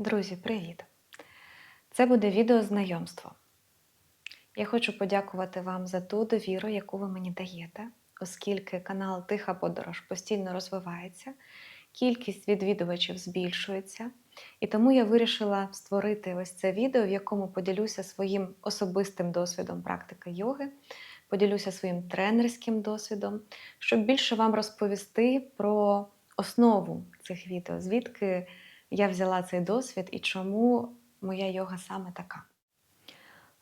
Друзі, привіт! Це буде відео знайомство. Я хочу подякувати вам за ту довіру, яку ви мені даєте, оскільки канал Тиха Подорож постійно розвивається, кількість відвідувачів збільшується. І тому я вирішила створити ось це відео, в якому поділюся своїм особистим досвідом практики йоги, поділюся своїм тренерським досвідом, щоб більше вам розповісти про основу цих відео, звідки я взяла цей досвід і чому моя йога саме така.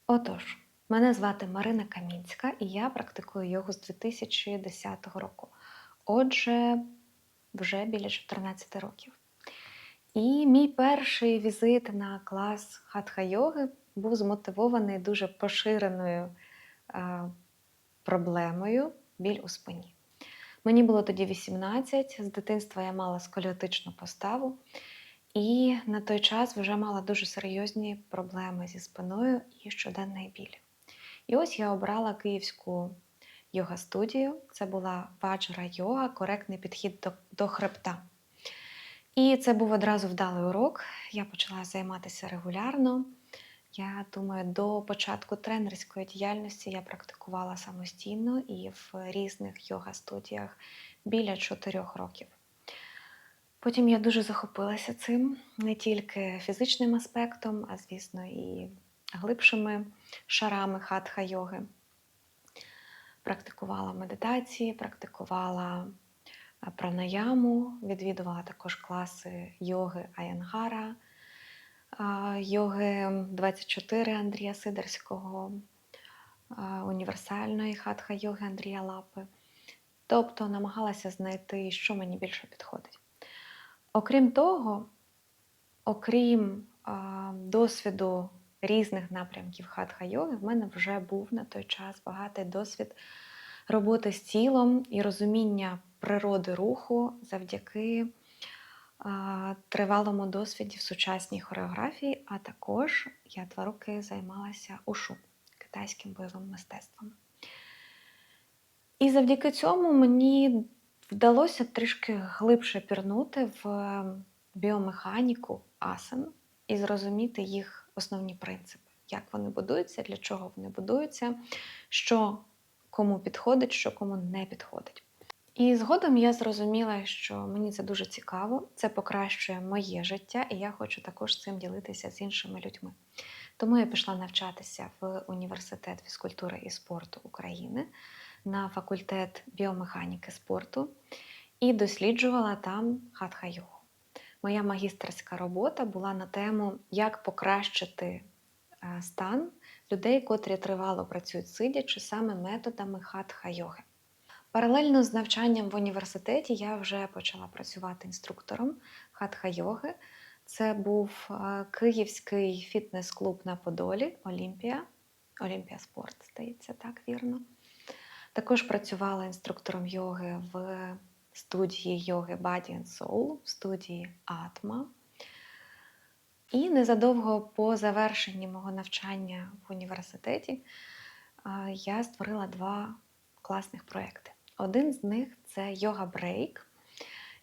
Отож, мене звати Марина Камінська, і я практикую йогу з 2010 року. Отже, вже біля 14 років. І мій перший візит на клас хатха йоги був змотивований дуже поширеною е, проблемою біль у спині. Мені було тоді 18, з дитинства я мала сколіотичну поставу, і на той час вже мала дуже серйозні проблеми зі спиною і щоденний біль. І ось я обрала київську йога-студію. Це була ваджра йога, коректний підхід до, до хребта. І це був одразу вдалий урок. Я почала займатися регулярно. Я думаю, до початку тренерської діяльності я практикувала самостійно і в різних йога-студіях біля 4 років. Потім я дуже захопилася цим не тільки фізичним аспектом, а звісно, і глибшими шарами хатха йоги. Практикувала медитації, практикувала пранаяму, відвідувала також класи йоги Аянгара, йоги 24 Андрія Сидорського, універсальної хатха йоги Андрія Лапи. Тобто намагалася знайти, що мені більше підходить. Окрім того, окрім а, досвіду різних напрямків хатха йоги, в мене вже був на той час багатий досвід роботи з тілом і розуміння природи руху завдяки а, тривалому досвіді в сучасній хореографії, а також я два роки займалася ушу китайським бойовим мистецтвом. І завдяки цьому мені вдалося трішки глибше пірнути в біомеханіку асан і зрозуміти їх основні принципи, як вони будуються, для чого вони будуються, що кому підходить, що кому не підходить. І згодом я зрозуміла, що мені це дуже цікаво, це покращує моє життя, і я хочу також цим ділитися з іншими людьми. Тому я пішла навчатися в університет фізкультури і спорту України на факультет біомеханіки спорту і досліджувала там хатха йогу. Моя магістерська робота була на тему, як покращити е, стан людей, котрі тривало працюють сидячи саме методами хатха йоги. Паралельно з навчанням в університеті я вже почала працювати інструктором хатха йоги. Це був е, київський фітнес-клуб на Подолі Олімпія. Олімпія Спорт, здається, так вірно. Також працювала інструктором йоги в студії йоги Body and Soul, в студії Атма. І незадовго по завершенні мого навчання в університеті я створила два класних проекти. Один з них це йога брейк,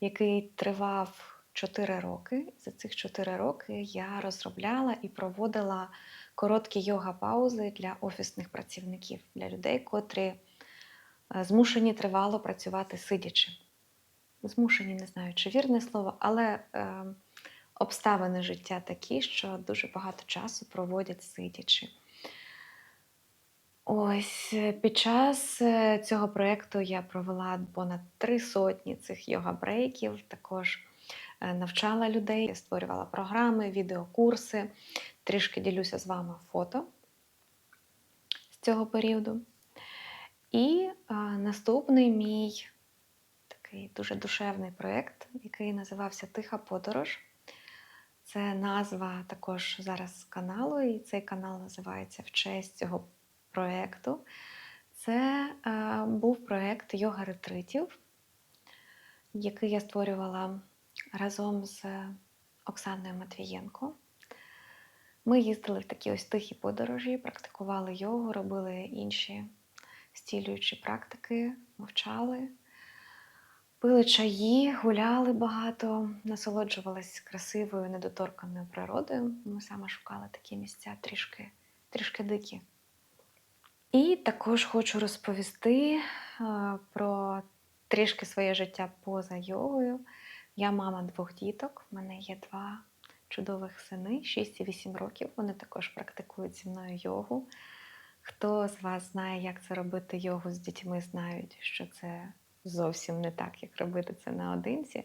який тривав 4 роки. За цих 4 роки я розробляла і проводила короткі йога-паузи для офісних працівників, для людей, котрі змушені тривало працювати сидячи. Змушені, не знаю, чи вірне слово, але е, обставини життя такі, що дуже багато часу проводять сидячи. Ось е, під час е, цього проєкту я провела понад три сотні цих йога-брейків, також е, навчала людей, створювала програми, відеокурси. Трішки ділюся з вами фото з цього періоду. І а, наступний мій такий дуже душевний проєкт, який називався Тиха подорож. Це назва також зараз каналу, і цей канал називається в честь цього проєкту. Це а, був проєкт йога-ретритів, який я створювала разом з Оксаною Матвієнко. Ми їздили в такі ось тихі подорожі, практикували йогу, робили інші стілюючі практики, мовчали, Пили чаї, гуляли багато, насолоджувались красивою, недоторканою природою. Ми саме шукали такі місця трішки, трішки дикі. І також хочу розповісти е, про трішки своє життя поза йогою. Я мама двох діток. У мене є два чудових сини, 6 і 8 років. Вони також практикують зі мною йогу. Хто з вас знає, як це робити йогу з дітьми, знають, що це зовсім не так, як робити це наодинці.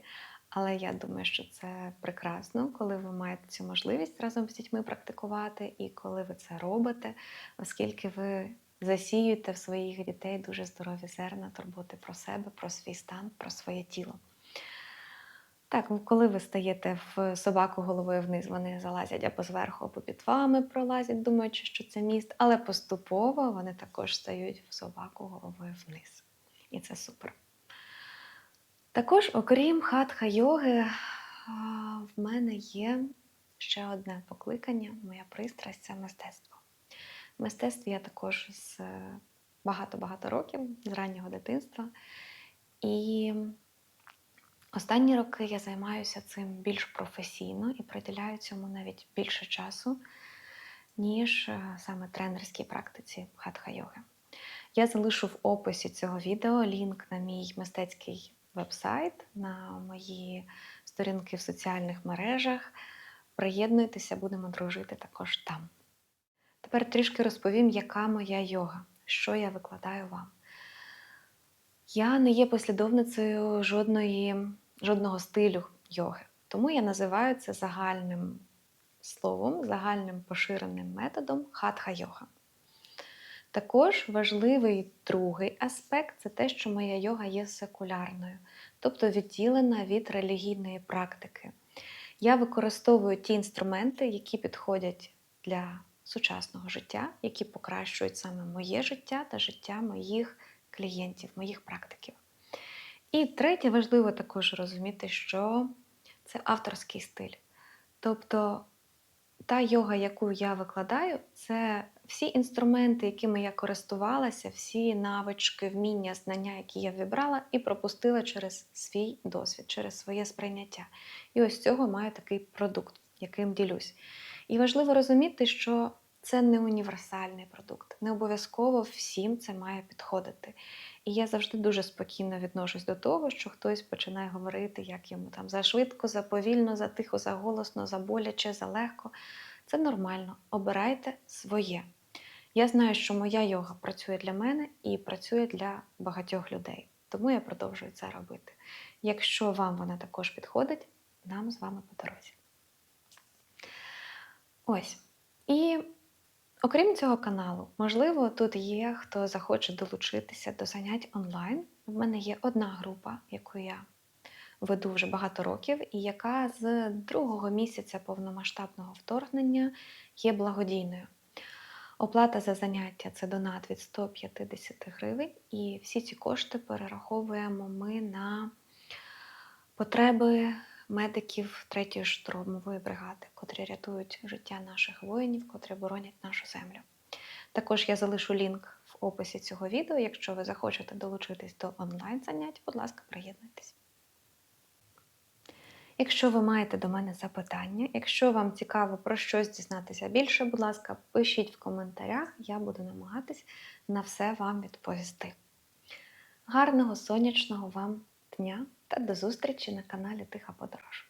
Але я думаю, що це прекрасно, коли ви маєте цю можливість разом з дітьми практикувати, і коли ви це робите, оскільки ви засіюєте в своїх дітей дуже здорові зерна турботи про себе, про свій стан, про своє тіло. Так, коли ви стаєте в собаку головою вниз, вони залазять або зверху, або під вами пролазять, думаючи, що це міст, але поступово вони також стають в собаку головою вниз. І це супер. Також, окрім хатха йоги, в мене є ще одне покликання, моя пристрасть це мистецтво. В мистецтві я також з е, багато-багато років, з раннього дитинства. І останні роки я займаюся цим більш професійно і приділяю цьому навіть більше часу, ніж е, саме тренерській практиці хатха йоги. Я залишу в описі цього відео лінк на мій мистецький вебсайт, на мої сторінки в соціальних мережах. Приєднуйтеся, будемо дружити також там. Тепер трішки розповім, яка моя йога, що я викладаю вам. Я не є послідовницею жодної, жодного стилю йоги, тому я називаю це загальним словом, загальним поширеним методом хатха йога. Також важливий другий аспект це те, що моя йога є секулярною, тобто відділена від релігійної практики. Я використовую ті інструменти, які підходять для сучасного життя, які покращують саме моє життя та життя моїх клієнтів, моїх практиків. І третє, важливо також розуміти, що це авторський стиль. Тобто та йога, яку я викладаю, це всі інструменти, якими я користувалася, всі навички, вміння, знання, які я вибрала, і пропустила через свій досвід, через своє сприйняття. І ось цього маю такий продукт, яким ділюсь. І важливо розуміти, що це не універсальний продукт. Не обов'язково всім це має підходити. І я завжди дуже спокійно відношусь до того, що хтось починає говорити, як йому там зашвидко, заповільно, затихо, заголосно, заболяче, залегко. Це нормально. Обирайте своє. Я знаю, що моя йога працює для мене і працює для багатьох людей. Тому я продовжую це робити. Якщо вам вона також підходить, нам з вами по дорозі. Ось. І окрім цього каналу, можливо, тут є хто захоче долучитися до занять онлайн. В мене є одна група, яку я веду вже багато років, і яка з другого місяця повномасштабного вторгнення є благодійною. Оплата за заняття це донат від 150 гривень, і всі ці кошти перераховуємо ми на потреби медиків 3-ї штурмової бригади, котрі рятують життя наших воїнів, котрі боронять нашу землю. Також я залишу лінк в описі цього відео. Якщо ви захочете долучитись до онлайн занять, будь ласка, приєднуйтесь. Якщо ви маєте до мене запитання, якщо вам цікаво про щось дізнатися більше, будь ласка, пишіть в коментарях, я буду намагатись на все вам відповісти. Гарного сонячного вам дня та до зустрічі на каналі Тиха Подорож.